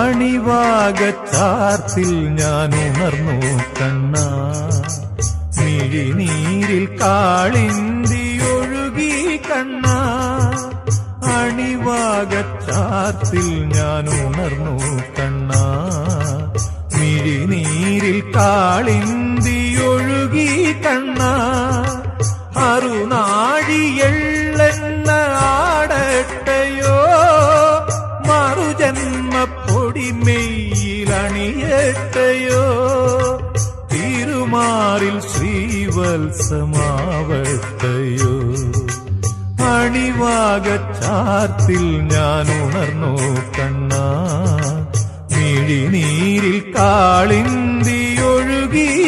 അണിവാകച്ചാർത്തിൽ ഞാൻ ഉണർന്നു കണ്ണ. മിഴിനീരിൽ കാളിന്തി ഒഴുകി കണ്ണ. അണിവാകച്ചാർത്തിൽ ഞാൻ ഉണർന്നു കണ്ണ. മിഴിനീരിൽ കാളിന്തി പൊടിമെയിലണിയട്ടയോ തിരുമാറിൽ ശ്രീവത്സമാവട്ടയോ? അണിവാകച്ചാർത്തിൽ ഞാൻ ഉണർന്നു കണ്ണ. മിഴിനീരിൽ കാളിന്തി ഒഴുകി കണ്ണ